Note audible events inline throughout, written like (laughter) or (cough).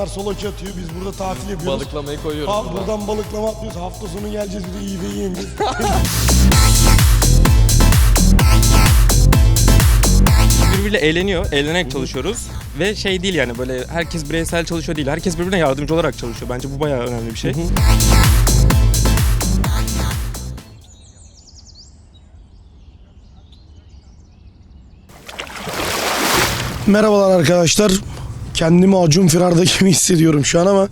Onlar soloç atıyor. Biz burada tatil yapıyoruz. Balıklamayı koyuyoruz. Ha, burada. buradan balıklama atlıyoruz. Hafta sonu geleceğiz bir de iyi de yiyeceğiz. (laughs) birbiriyle eğleniyor, eğlenerek çalışıyoruz. Ve şey değil yani böyle herkes bireysel çalışıyor değil. Herkes birbirine yardımcı olarak çalışıyor. Bence bu bayağı önemli bir şey. Merhabalar arkadaşlar. Kendimi Acun Firar'da (laughs) gibi hissediyorum şu an ama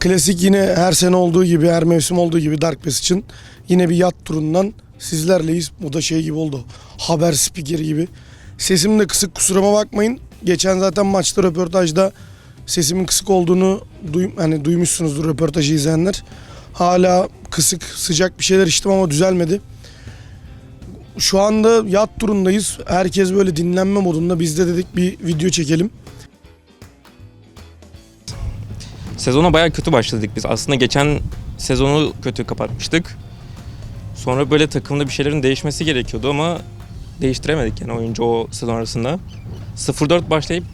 klasik yine her sene olduğu gibi, her mevsim olduğu gibi Dark Pass için yine bir yat turundan sizlerleyiz. Bu da şey gibi oldu. Haber spikeri gibi. Sesim de kısık kusuruma bakmayın. Geçen zaten maçta röportajda sesimin kısık olduğunu duy, hani duymuşsunuzdur röportajı izleyenler. Hala kısık, sıcak bir şeyler içtim ama düzelmedi. Şu anda yat turundayız. Herkes böyle dinlenme modunda. Biz de dedik bir video çekelim. Sezona bayağı kötü başladık biz. Aslında geçen sezonu kötü kapatmıştık. Sonra böyle takımda bir şeylerin değişmesi gerekiyordu ama değiştiremedik yani oyuncu o sezon arasında. 0-4 başlayıp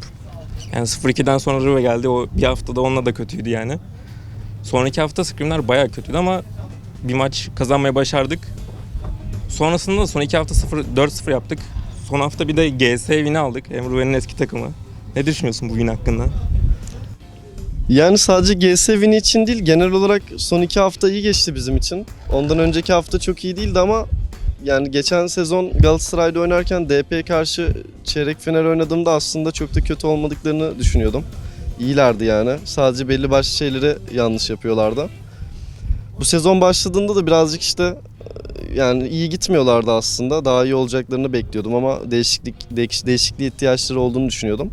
yani 0-2'den sonra Rıve geldi. O bir haftada onunla da kötüydü yani. Sonraki hafta Scream'ler bayağı kötüydü ama bir maç kazanmaya başardık. Sonrasında da son iki hafta 0 4-0 yaptık. Son hafta bir de GS win'i aldık. Emruve'nin eski takımı. Ne düşünüyorsun bu win hakkında? Yani sadece GS Win için değil genel olarak son iki hafta iyi geçti bizim için. Ondan önceki hafta çok iyi değildi ama yani geçen sezon Galatasaray'da oynarken DP'ye karşı çeyrek final oynadığımda aslında çok da kötü olmadıklarını düşünüyordum. İyilerdi yani. Sadece belli başlı şeyleri yanlış yapıyorlardı. Bu sezon başladığında da birazcık işte yani iyi gitmiyorlardı aslında. Daha iyi olacaklarını bekliyordum ama değişiklik değiş- değişikliğe ihtiyaçları olduğunu düşünüyordum.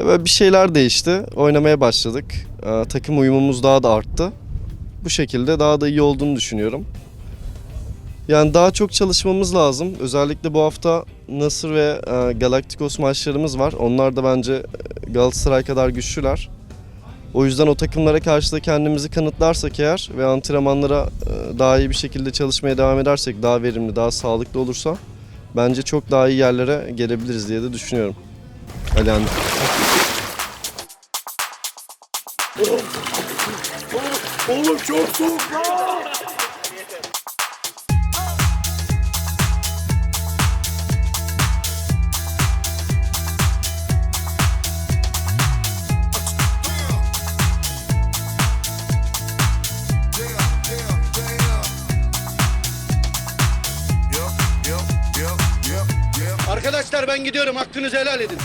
Ya böyle bir şeyler değişti. Oynamaya başladık. Ee, takım uyumumuz daha da arttı. Bu şekilde daha da iyi olduğunu düşünüyorum. Yani daha çok çalışmamız lazım. Özellikle bu hafta Nasır ve e, Galacticos maçlarımız var. Onlar da bence e, Galatasaray kadar güçlüler. O yüzden o takımlara karşı da kendimizi kanıtlarsak eğer ve antrenmanlara e, daha iyi bir şekilde çalışmaya devam edersek, daha verimli, daha sağlıklı olursa bence çok daha iyi yerlere gelebiliriz diye de düşünüyorum. Alihan. Oğlum çok soğuk lan. Arkadaşlar ben gidiyorum hakkınızı helal edin.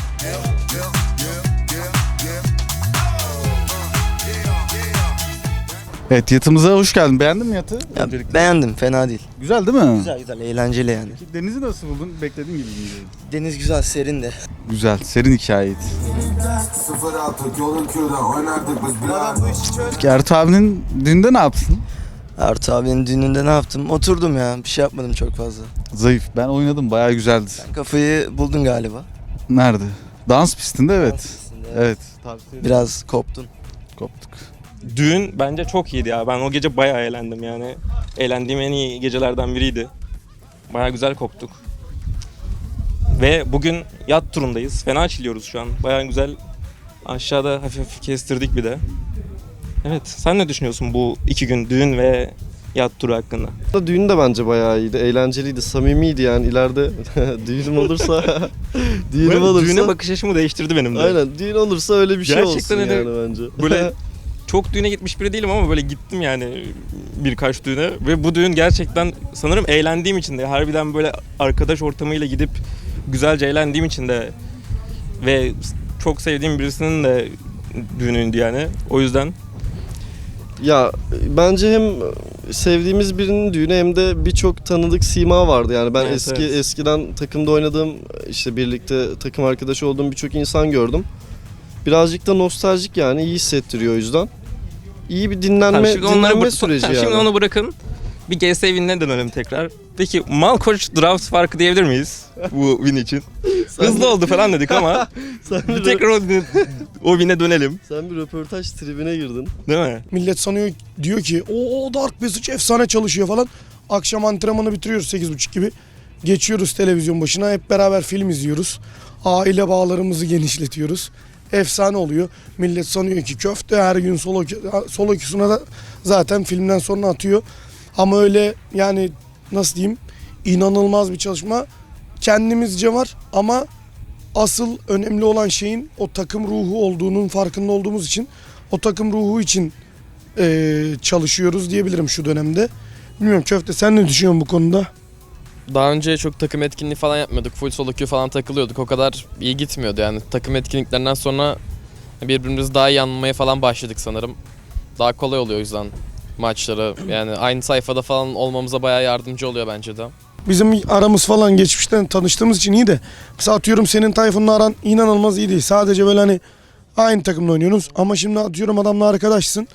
Evet yatımıza hoş geldin. Beğendin mi yatı? Ya, Öncelikle. beğendim fena değil. Güzel değil mi? Güzel güzel eğlenceli yani. Denizi nasıl buldun? Beklediğin gibi miydi? Deniz güzel serin de. Güzel. Serin hikayeydi. 06 yolun kürde oynardık biz. Peki Ertuğ abinin düğünde ne yaptın? Artı abinin düğününde ne yaptım? Oturdum ya bir şey yapmadım çok fazla. Zayıf. Ben oynadım. Bayağı güzeldi. Kafayı buldun galiba. Nerede? Dans pistinde evet. Dans pistinde, Evet. Tavsiye ederim. Biraz koptun. koptuk. Düğün bence çok iyiydi ya. Ben o gece bayağı eğlendim yani. Eğlendiğim en iyi gecelerden biriydi. Bayağı güzel koptuk. Ve bugün yat turundayız. Fena çiliyoruz şu an. Bayağı güzel. Aşağıda hafif hafif kestirdik bir de. Evet, sen ne düşünüyorsun bu iki gün düğün ve yat turu hakkında? Da Düğün de bence bayağı iyiydi, eğlenceliydi, samimiydi yani ileride (laughs) düğünüm olursa (laughs) düğünüm olursa Düğüne bakış açımı değiştirdi benim de. aynen düğün olursa öyle bir şey Gerçekten olsun öyle- yani bence. Böyle (laughs) çok düğüne gitmiş biri değilim ama böyle gittim yani birkaç düğüne ve bu düğün gerçekten sanırım eğlendiğim için de harbiden böyle arkadaş ortamıyla gidip güzelce eğlendiğim için de ve çok sevdiğim birisinin de düğünüydü yani. O yüzden ya bence hem sevdiğimiz birinin düğünü hem de birçok tanıdık sima vardı yani ben Evet, eski evet. eskiden takımda oynadığım işte birlikte takım arkadaşı olduğum birçok insan gördüm. Birazcık da nostaljik yani iyi hissettiriyor o yüzden. İyi bir dinlenme, Tamam, şimdi onları dinlenme bıra- süreci tamam, yani. Şimdi onu bırakın. Bir GS Win'e dönelim tekrar. Peki Malkoç draft farkı diyebilir miyiz bu win için? (laughs) Hızlı oldu falan dedik ama (laughs) bir tekrar o, o win'e dönelim. sen bir röportaj tribine girdin. Değil mi? Millet sanıyor diyor ki o Dark Passage efsane çalışıyor falan. Akşam antrenmanı bitiriyoruz 8.30 gibi. Geçiyoruz televizyon başına hep beraber film izliyoruz. Aile bağlarımızı genişletiyoruz. efsane oluyor. Millet sanıyor ki köfte her gün solo solo queue'suna da zaten filmden sonra atıyor. Ama öyle yani nasıl diyeyim inanılmaz bir çalışma kendimizce var ama asıl önemli olan şeyin o takım ruhu olduğunun farkında olduğumuz için o takım ruhu için eee, çalışıyoruz diyebilirim şu dönemde. Bilmiyorum Köfte sen ne düşünüyorsun bu konuda? Daha önce çok takım etkinliği falan yapmıyorduk. Full solo queue falan takılıyorduk. O kadar iyi gitmiyordu yani. Takım etkinliklerinden sonra birbirimizi daha iyi anlamaya falan başladık sanırım. Daha kolay oluyor o yüzden maçları. Yani aynı sayfada falan olmamıza bayağı yardımcı oluyor bence de. Bizim aramız falan geçmişten tanıştığımız için iyi de mesela atıyorum senin Tayfun'la aran inanılmaz iyi değil. Sadece böyle hani aynı takımda oynuyorsunuz ama şimdi atıyorum adamla arkadaşsın.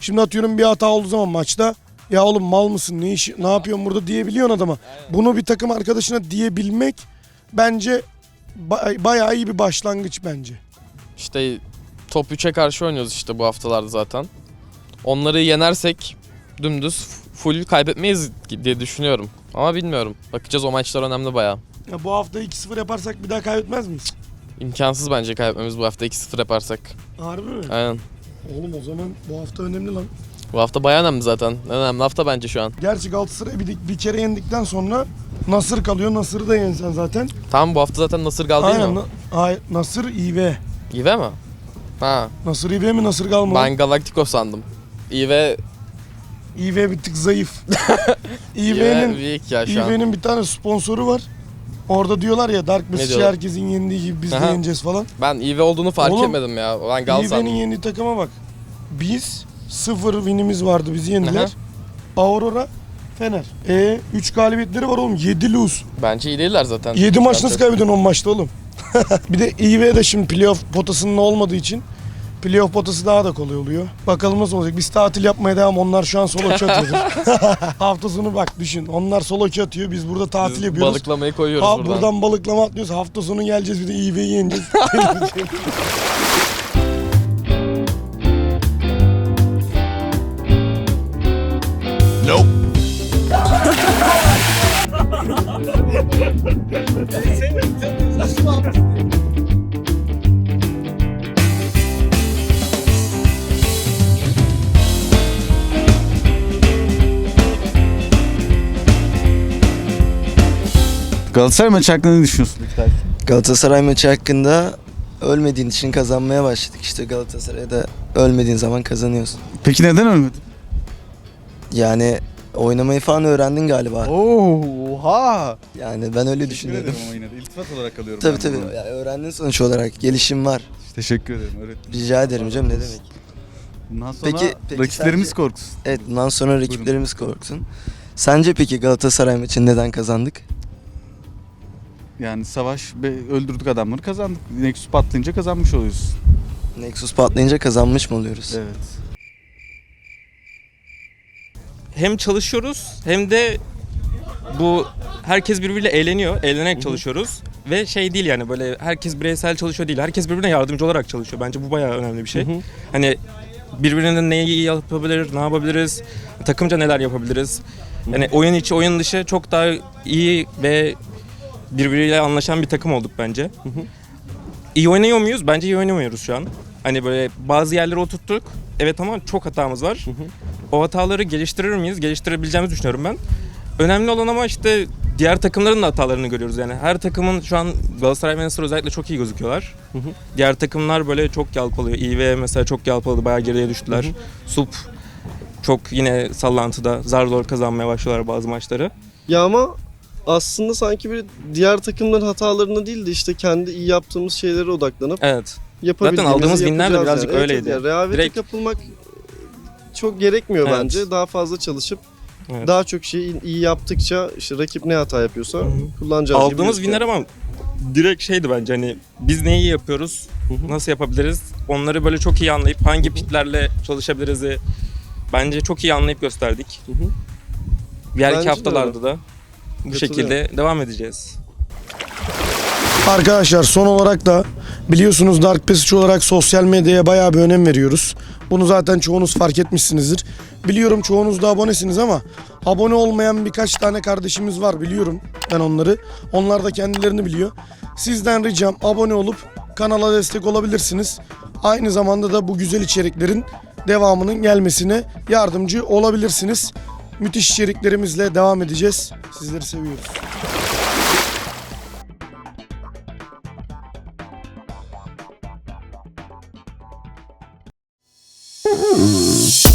Şimdi atıyorum bir hata olduğu zaman maçta ya oğlum mal mısın ne işi ne yapıyorsun burada diyebiliyorsun adama. Bunu bir takım arkadaşına diyebilmek bence ba- bayağı iyi bir başlangıç bence. İşte top 3'e karşı oynuyoruz işte bu haftalarda zaten. Onları yenersek dümdüz full kaybetmeyiz diye düşünüyorum. Ama bilmiyorum. Bakacağız o maçlar önemli bayağı. Ya bu hafta 2-0 yaparsak bir daha kaybetmez miyiz? İmkansız bence kaybetmemiz bu hafta 2-0 yaparsak. Harbi mi? Aynen. Oğlum o zaman bu hafta önemli lan. Bu hafta bayağı önemli zaten. En önemli hafta bence şu an. Gerçi Galatasaray'ı bir, bir kere yendikten sonra Nasır kalıyor. Nasır'ı da yensen zaten. Tamam bu hafta zaten Nasır Gal değil Aynen. mi? Na- Hayır, Nasır İV. İve mi? Ha. Nasır İV mi Nasır Gal mı? Ben Galacticos sandım. İve, İV bir tık zayıf. (laughs) İV'nin ya. İV'nin bir tane sponsoru var. Orada diyorlar ya Dark diyorlar? herkesin yendiği gibi biz de Aha. yeneceğiz falan. Ben İve olduğunu fark Oğlum, etmedim ya. Ben Gal İV'nin yendiği takıma bak. Biz sıfır winimiz vardı bizi yendiler. Aurora Fener. E 3 galibiyetleri var oğlum. 7 lose. Bence iyi değiller zaten. 7 maç nasıl kaybediyorsun 10 maçta oğlum? (laughs) bir de İV de şimdi playoff potasının olmadığı için playoff potası daha da kolay oluyor. Bakalım nasıl olacak. Biz tatil yapmaya devam. Onlar şu an solo atıyordur. (laughs) Hafta sonu bak düşün. Onlar solo atıyor. Biz burada tatil Biz yapıyoruz. Balıklamayı koyuyoruz Ha, buradan. buradan balıklama atlıyoruz. Hafta sonu geleceğiz bir de İV'yi yeneceğiz. (laughs) Galatasaray maçı hakkında ne düşünüyorsun? Galatasaray maçı hakkında ölmediğin için kazanmaya başladık. İşte Galatasaray'da ölmediğin zaman kazanıyorsun. Peki neden ölmedin? Yani oynamayı falan öğrendin galiba. Oha! Yani ben öyle düşünüyorum. yine de iltifat olarak alıyorum. Tabii tabii. Yani öğrendin sonuç olarak. Gelişim var. Teşekkür ederim öğretmenim. Rica ederim canım ne demek. Bundan sonra Peki- peki rakiplerimiz sence- korksun. Evet bundan sonra rakiplerimiz korksun. Sence peki Galatasaray maçını neden kazandık? Yani savaş ve öldürdük adamları kazandık. Nexus patlayınca kazanmış oluyoruz. Nexus patlayınca kazanmış mı oluyoruz? Evet. Hem çalışıyoruz hem de bu herkes birbiriyle eğleniyor. Eğlenerek çalışıyoruz. Ve şey değil yani böyle herkes bireysel çalışıyor değil. Herkes birbirine yardımcı olarak çalışıyor. Bence bu bayağı önemli bir şey. Hani birbirine neyi iyi yapabilir, ne yapabiliriz, takımca neler yapabiliriz. Yani oyun içi, oyun dışı çok daha iyi ve birbiriyle anlaşan bir takım olduk bence. İyi oynuyor muyuz? Bence iyi oynamıyoruz şu an. Hani böyle bazı yerleri oturttuk. Evet ama çok hatamız var. O hataları geliştirir miyiz? Geliştirebileceğimizi düşünüyorum ben. Önemli olan ama işte diğer takımların da hatalarını görüyoruz yani. Her takımın şu an Galatasaray ve Manchester özellikle çok iyi gözüküyorlar. Diğer takımlar böyle çok yalpalıyor. İV mesela çok yalpaladı, bayağı geriye düştüler. Sup çok yine sallantıda, zar zor kazanmaya başlıyorlar bazı maçları. Ya ama aslında sanki bir diğer takımların hatalarına değil de işte kendi iyi yaptığımız şeylere odaklanıp Evet. yapabildiğimizi aldığımız winler de birazcık yani. Öyleydi. evet, yani rehavete Direkt- kapılmak çok gerekmiyor Evet. bence. Daha fazla çalışıp Evet. daha çok şeyi iyi yaptıkça işte rakip ne hata yapıyorsa kullanacağız. Aldığımız winler ama direkt şeydi bence hani biz neyi yapıyoruz, nasıl yapabiliriz onları böyle çok iyi anlayıp hangi pitlerle çalışabiliriz bence çok iyi anlayıp gösterdik. Bence iki de haftalarda da bu şekilde devam edeceğiz. Arkadaşlar son olarak da biliyorsunuz Dark Passage olarak sosyal medyaya bayağı bir önem veriyoruz. Bunu zaten çoğunuz fark etmişsinizdir. Biliyorum çoğunuz da abonesiniz ama abone olmayan birkaç tane kardeşimiz var biliyorum ben onları. Onlar da kendilerini biliyor. Sizden ricam abone olup kanala destek olabilirsiniz. Aynı zamanda da bu güzel içeriklerin devamının gelmesine yardımcı olabilirsiniz müthiş içeriklerimizle devam edeceğiz. Sizleri seviyoruz. Mm-hmm.